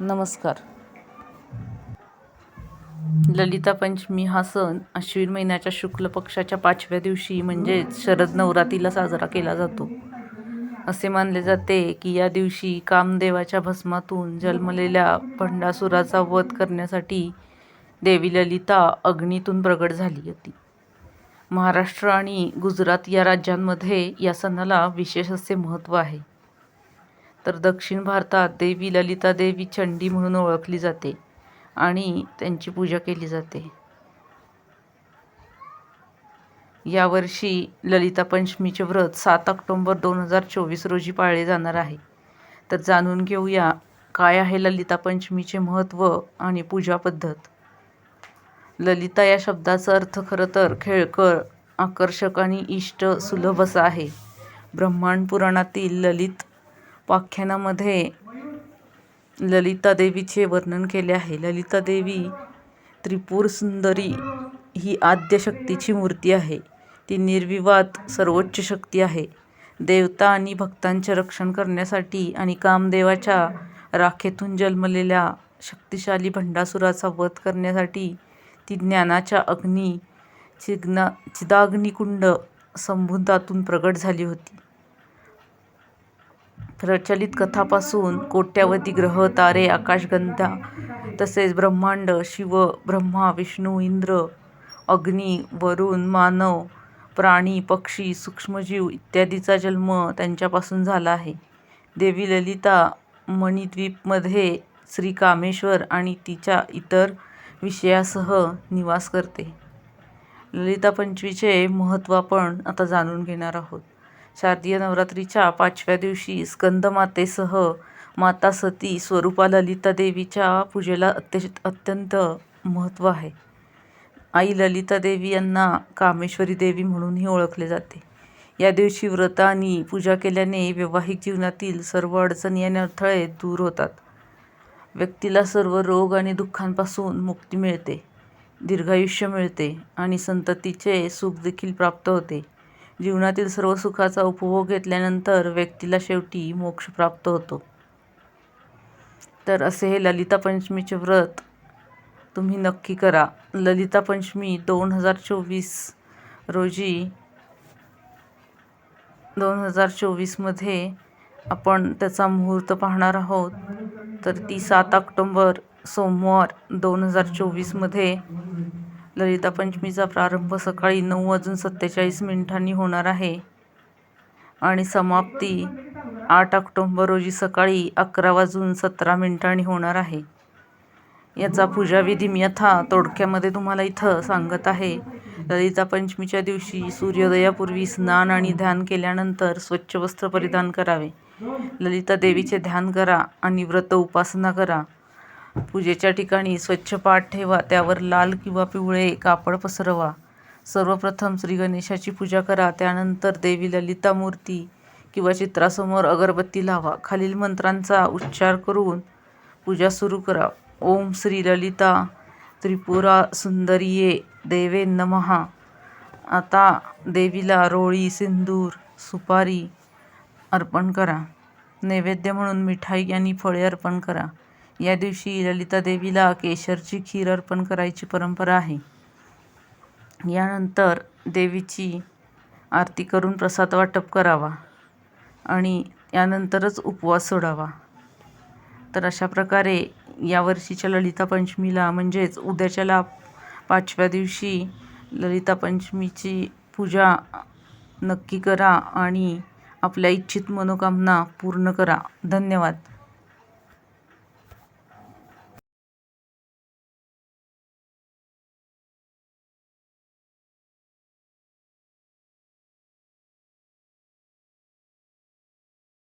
नमस्कार. ललिता पंचमी हा सण अश्विन महिन्याच्या शुक्ल पक्षाच्या पाचव्या दिवशी म्हणजेच शरद नवरात्रीला साजरा केला जातो. असे मानले जाते की या दिवशी कामदेवाच्या भस्मातून जन्मलेल्या भंडासुराचा वध करण्यासाठी देवी ललिता अग्नीतून प्रगट झाली होती. महाराष्ट्र आणि गुजरात या राज्यांमध्ये या सणाला विशेष असे महत्त्व आहे. तर दक्षिण भारतात देवी ललिता देवी चंडी म्हणून ओळखली जाते आणि त्यांची पूजा केली जाते. यावर्षी ललिता पंचमीचे व्रत सात ऑक्टोंबर दोन हजार चोवीस रोजी पाळले जाणार आहे. तर जाणून घेऊया काय आहे ललिता पंचमीचे महत्त्व आणि पूजा पद्धत. ललिता या शब्दाचा अर्थ खरं तर खेळकर आकर्षक आणि इष्ट सुलभ असा आहे. ब्रह्मांड पुराणातील ललित व्याख्यानामध्ये ललिता देवीचे वर्णन केले आहे. ललिता देवी त्रिपुर सुंदरी ही आद्यशक्तीची मूर्ती आहे. ती निर्विवाद सर्वोच्च शक्ती आहे. देवता आणि भक्तांचे रक्षण करण्यासाठी आणि कामदेवाच्या राखेतून जन्मलेल्या शक्तिशाली भंडासुराचा वध करण्यासाठी ती ज्ञानाच्या अग्नी चिग्ना चिदाग्निकुंड संबुद्धातून प्रगट झाली होती. प्रचलित कथापासून कोट्यावधी ग्रह तारे आकाशगंगा तसेच ब्रह्मांड शिव ब्रह्मा विष्णू इंद्र अग्नी वरुण मानव प्राणी पक्षी सूक्ष्मजीव इत्यादीचा जन्म त्यांच्यापासून झाला आहे. देवी ललिता मणिद्वीपमध्ये श्री कामेश्वर आणि तिच्या इतर विषयासह निवास करते. ललिता पंचमीचे महत्त्व आपण आता जाणून घेणार आहोत. शारदीय नवरात्रीच्या पाचव्या दिवशी स्कंदमातेसह माता सती स्वरूपा ललिता देवीच्या पूजेला अत्य अत्यंत महत्त्व आहे. आई ललिता देवी यांना कामेश्वरी देवी म्हणूनही ओळखले जाते. या दिवशी व्रत आणि पूजा केल्याने वैवाहिक जीवनातील सर्व अडचणी आणि अडथळे दूर होतात. व्यक्तीला सर्व रोग आणि दुःखांपासून मुक्ती मिळते दीर्घायुष्य मिळते आणि संततीचे सुख देखील प्राप्त होते. जीवनातील सर्व सुखाचा उपभोग घेतल्यानंतर व्यक्तीला शेवटी मोक्ष प्राप्त होतो. तर असे हे ललिता पंचमीचे व्रत तुम्ही नक्की करा. ललिता पंचमी दोन हजार चोवीस रोजी दोन हजार चोवीसमध्ये आपण त्याचा मुहूर्त पाहणार आहोत. तर ती सात ऑक्टोंबर सोमवार दोन हजार चोवीसमध्ये ललिता पंचमीचा प्रारंभ सकाळी नऊ वाजून सत्तेचाळीस मिनिटांनी होणार आहे. आणि समाप्ती आठ ऑक्टोंबर रोजी सकाळी अकरा वाजून सतरा मिनिटांनी होणार आहे. याचा पूजाविधी मी यथा तोडक्यामध्ये तुम्हाला इथं सांगत आहे. ललिता पंचमीच्या दिवशी सूर्योदयापूर्वी स्नान आणि ध्यान केल्यानंतर स्वच्छ वस्त्र परिधान करावे. ललिता देवीचे ध्यान करा आणि व्रत उपासना करा. पूजेच्या ठिकाणी स्वच्छ पाठ ठेवा त्यावर लाल किंवा पिवळे कापड पसरवा. सर्वप्रथम श्री गणेशाची पूजा करा त्यानंतर देवी ललिता मूर्ती किंवा चित्रासमोर अगरबत्ती लावा. खालील मंत्रांचा उच्चार करून पूजा सुरू करा. ओम श्री ललिता त्रिपुरा सुंदरिये देवे नमहा आता देवीला रोळी सिंदूर सुपारी अर्पण करा. नैवेद्य म्हणून मिठाई आणि फळे अर्पण करा. या दिवशी ललिता देवीला केशरची खीर अर्पण करायची परंपरा आहे. यानंतर देवीची आरती करून प्रसाद वाटप करावा आणि यानंतरच उपवास सोडावा. तर अशा प्रकारे यावर्षीच्या ललिता पंचमीला म्हणजेच उद्याच्याला पाचव्या दिवशी ललिता पंचमीची पूजा नक्की करा आणि आपल्या इच्छित मनोकामना पूर्ण करा. धन्यवाद.